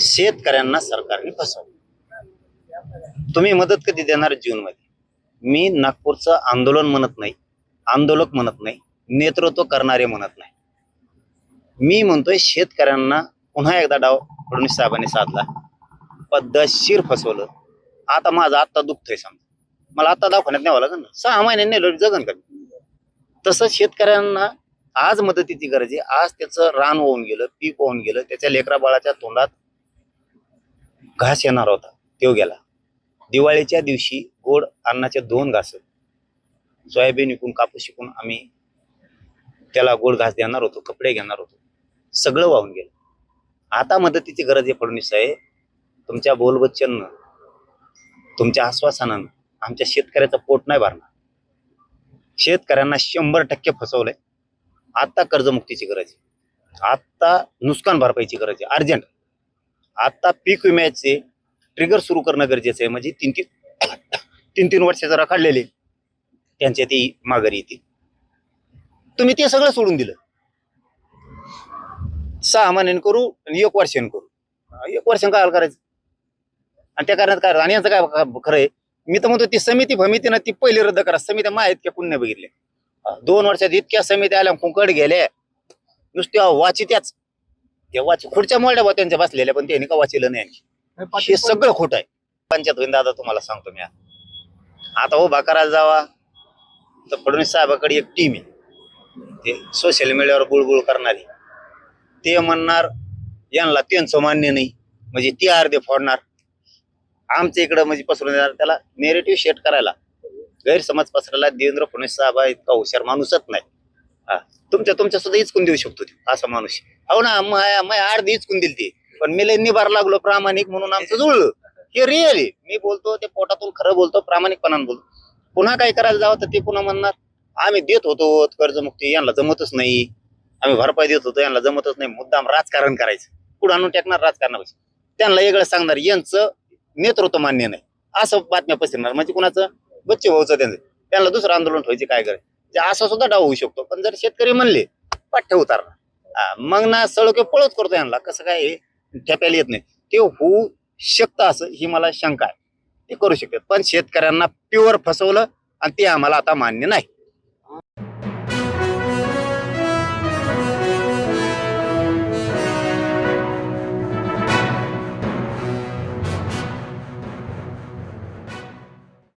शेतकऱ्यांना सरकारने फसवलं. तुम्ही मदत कधी देणार जून मध्ये मी नागपूरचं आंदोलन म्हणत नाही आंदोलक म्हणत नाही नेतृत्व करणारे म्हणत नाही. मी म्हणतोय शेतकऱ्यांना पुन्हा एकदा डाव फडणवीस साहेबांनी साधला. पद्धतशीर फसवलं. आता माझं आत्ता दुखतोय समजा. मला आता दवाखान्यात न्यावं लागेल ना. सहा महिन्यांनी नेलं जगन का? तसं शेतकऱ्यांना आज मदतीची गरज आहे. आज त्याचं रान होऊन गेलं पीक होऊन गेलं त्याच्या लेकरा बाळाच्या तोंडात घास येणार होता. तो गेला. दिवाळीच्या दिवशी गोड अन्नाचे दोन घास सोयाबीन विकून कापूस विकून आम्ही त्याला गोड घास देणार होतो कपडे घेणार होतो. सगळं वाहून गेलं. आता मदतीची गरज आहे फडणवीस आहे तुमच्या बोलबच्चननं तुमच्या आश्वासनानं आमच्या शेतकऱ्याचं पोट नाही भरणार. शेतकऱ्यांना शंभर टक्के फसवलंय. आत्ता कर्जमुक्तीची गरज आहे. आत्ता नुकसान भरपाईची गरज आहे. अर्जंट. आता पीक विम्याचे ट्रिगर सुरू करणं गरजेचं आहे. म्हणजे तीन तीन तीन तीन वर्ष जरा काढलेले. त्यांच्या ती माघारी येतील तुम्ही ते सगळं सोडून दिलं. सहा महिन्याने करू आणि एक वर्षाने करू. एक वर्षाने काय करायचं? आणि त्या कारणात काय? आणि यांचं काय खरं आहे? मी तर म्हणतो ती समिती भमिती ना ती पहिली रद्द करा. समित्या माहीत का? पुण्य बघितल्या दोन वर्षात इतक्या समित्या आल्या कुंकड गेल्या. नुसत्या वाचित्याच त्या वाच खुर्च्या मोडल्या बा त्यांच्या बसलेल्या पण त्यांनी का वाचिलं नाही. हे सगळं खोट आहे. पंचायत होईन दादा तुम्हाला सांगतो मी. आता. आता उभा करायला जावा. तर फडणवीस साहेबाकडे एक टीम आहे. ते सोशल मीडियावर बुळबुळ करणारी. ते म्हणणार यांना त्यांचं मान्य नाही. म्हणजे ती अर्धे फोडणार. आमच्या इकडं म्हणजे पसरून देणार त्याला नेरेटिव्ह शेट करायला. गैरसमज पसरायला देवेंद्र फडणवीस साहेब इतका हुशार माणूसच नाही. हा. तुमच्या तुमच्या सुद्धा इचकून देऊ शकतो असा माणूस हो ना माया अर्धी इचकून दिली ती. पण मी लय निभार लागलो प्रामाणिक म्हणून आमचं जुळलं. हे रिअल आहे. मी बोलतो ते पोटातून खरं बोलतो प्रामाणिकपणाने बोलतो. पुन्हा काय करायला जावं तर ते पुन्हा म्हणणार आम्ही देत होतो कर्जमुक्ती यांना जमतच नाही. आम्ही भरपाई देत होतो यांना जमतच नाही. मुद्दाम राजकारण करायचं. पुढे आणून टाकणार राजकारणापासून त्यांना वेगळं सांगणार यांचं नेतृत्व मान्य नाही. असं बातम्या पसरणार. म्हणजे कुणाचं? बच्चे भाऊचं त्यांचं. त्यांना दुसरं आंदोलन ठेवायचे काय करायचं म्हणजे असं सुद्धा डाव होऊ शकतो. पण जर शेतकरी म्हणले पाठ्य उतारला मग ना सळके पळत करतो यांना. कसं काय हे? ठेप्याला येत नाही. ते होऊ शकतं असं ही मला शंका आहे. ते करू शकतात. पण शेतकऱ्यांना प्युअर फसवलं आणि ते आम्हाला आता मान्य नाही.